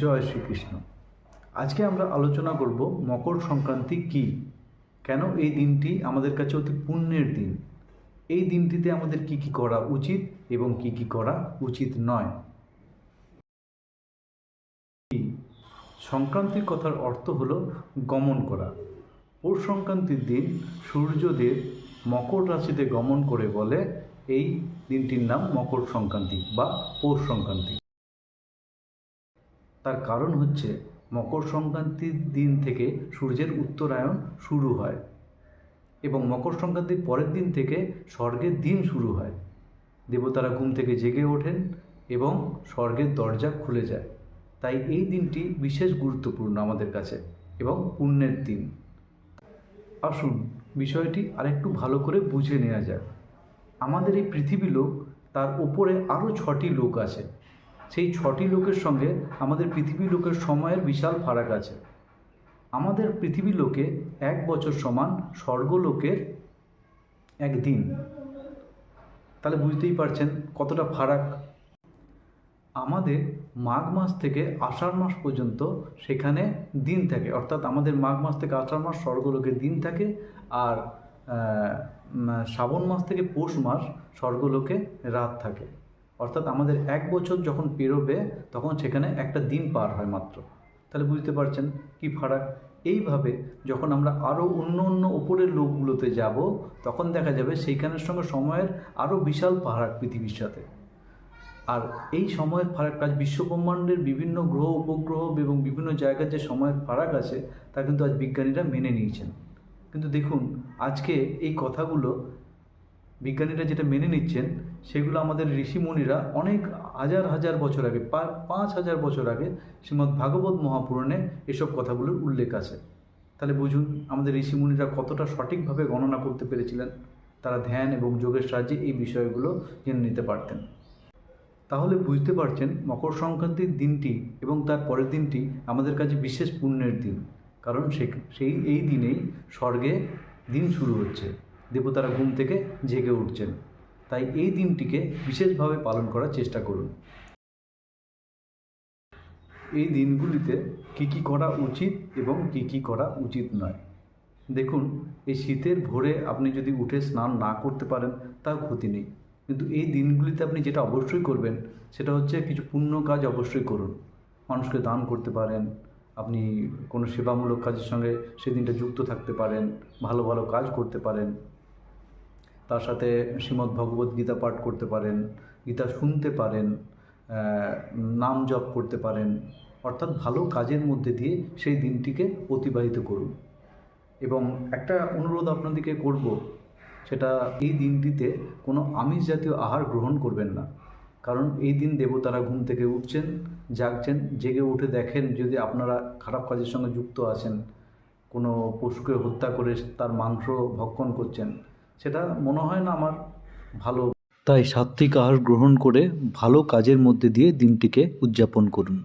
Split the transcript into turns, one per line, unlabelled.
জয় শ্রীকৃষ্ণ। আজকে আমরা আলোচনা করব মকর সংক্রান্তি কি? কেন এই দিনটি আমাদের কাছে অতি পুণ্যের দিন? এই দিনটিতে আমাদের কি কি করা উচিত এবং কি কি করা উচিত নয়? সংক্রান্তির কথার অর্থ হলো গমন করা। পৌষ সংক্রান্তির দিন সূর্যদেব মকর রাশিতে গমন করে বলে এই দিনটির নাম মকর সংক্রান্তি বা পৌষ সংক্রান্তি। তার কারণ হচ্ছে মকর সংক্রান্তির দিন থেকে সূর্যের উত্তরায়ণ শুরু হয় এবং মকর সংক্রান্তির পরের দিন থেকে স্বর্গের দিন শুরু হয়। দেবতারা ঘুম থেকে জেগে ওঠেন এবং স্বর্গের দরজা খুলে যায়। তাই এই দিনটি বিশেষ গুরুত্বপূর্ণ আমাদের কাছে এবং পুণ্যের দিন। আসুন বিষয়টি আরেকটু ভালো করে বুঝে নেওয়া যাক। আমাদের এই পৃথিবী লোক, তার উপরে আরও ছটি লোক আছে। সেই ছটি লোকের সঙ্গে আমাদের পৃথিবী লোকের সময়ের বিশাল ফারাক আছে। আমাদের পৃথিবী লোকে এক বছর সমান স্বর্গলোকের এক দিন। তাহলে বুঝতেই পারছেন কতটা ফারাক। আমাদের মাঘ মাস থেকে আষাঢ় মাস পর্যন্ত সেখানে দিন থাকে। অর্থাৎ আমাদের মাঘ মাস থেকে আষাঢ় মাস স্বর্গলোকের দিন থাকে আর শ্রাবণ মাস থেকে পৌষ মাস স্বর্গলোকে রাত থাকে। অর্থাৎ আমাদের এক বছর যখন পেরোবে, তখন সেখানে একটা দিন পার হয় মাত্র। তাহলে বুঝতে পারছেন কি ফারাক? এইভাবে যখন আমরা আরও অন্য অন্য ওপরের লোকগুলোতে যাব, তখন দেখা যাবে সেইখানের সঙ্গে সময়ের আরও বিশাল ফারাক পৃথিবীর সাথে। আর এই সময়ের ফারাক আজ বিশ্বব্রহ্মাণ্ডের বিভিন্ন গ্রহ, উপগ্রহ এবং বিভিন্ন জায়গার যে সময়ের ফারাক আছে, তা কিন্তু আজ বিজ্ঞানীরা মেনে নিয়েছেন। কিন্তু দেখুন, আজকে এই কথাগুলো বিজ্ঞানীরা যেটা মেনে নিচ্ছেন, সেগুলো আমাদের ঋষিমুনিরা অনেক হাজার হাজার বছর আগে পাঁচ হাজার বছর আগে শ্রীমদ্ ভাগবত মহাপুরাণে এসব কথাগুলোর উল্লেখ আছে। তাহলে বুঝুন, আমাদের ঋষিমুনিরা কতটা সঠিকভাবে গণনা করতে পেরেছিলেন? তারা ধ্যান এবং যোগের সাহায্যে এই বিষয়গুলো জেনে নিতে পারতেন। তাহলে বুঝতে পারছেন, মকর সংক্রান্তির দিনটি এবং তার পরের দিনটি আমাদের কাছে বিশেষ পুণ্যের দিন। কারণ সেই, এই দিনেই স্বর্গে দিন শুরু হচ্ছে। দেবতারা ঘুম থেকে জেগে উঠছেন। তাই এই দিনটিকে বিশেষভাবে পালন করার চেষ্টা করুন। এই দিনগুলিতে কী কী করা উচিত এবং কী কী করা উচিত নয়। দেখুন, এই শীতের ভোরে আপনি যদি উঠে স্নান না করতে পারেন, তার ক্ষতি নেই। কিন্তু এই দিনগুলিতে আপনি যেটা অবশ্যই করবেন, সেটা হচ্ছে কিছু পুণ্য কাজ অবশ্যই করুন। মানুষকে দান করতে পারেন, আপনি কোনো সেবামূলক কাজের সঙ্গে সেদিনটা যুক্ত থাকতে পারেন, ভালো ভালো কাজ করতে পারেন। তার সাথে শ্রীমদ্ ভগবত গীতা পাঠ করতে পারেন, গীতা শুনতে পারেন নাম জপ করতে পারেন, অর্থাৎ ভালো কাজের মধ্যে দিয়ে সেই দিনটিকে অতিবাহিত করুন। এবং একটা অনুরোধ আপনাদেরকে করব, সেটা এই দিনটিতে কোনো আমিষ জাতীয় আহার গ্রহণ করবেন না। কারণ এই দিন দেবতারা ঘুম থেকে উঠছেন, জাগছেন, জেগে উঠে দেখেন যদি আপনারা খারাপ কাজের সঙ্গে যুক্ত আছেন, কোনো পশুকে হত্যা করে তার মাংস ভক্ষণ করছেন সেটা মনে হয় না আমার ভালো। তাই সাত্বিক আহার গ্রহণ করে ভালো কাজের মধ্যে দিয়ে দিনটিকে উদযাপন করুন।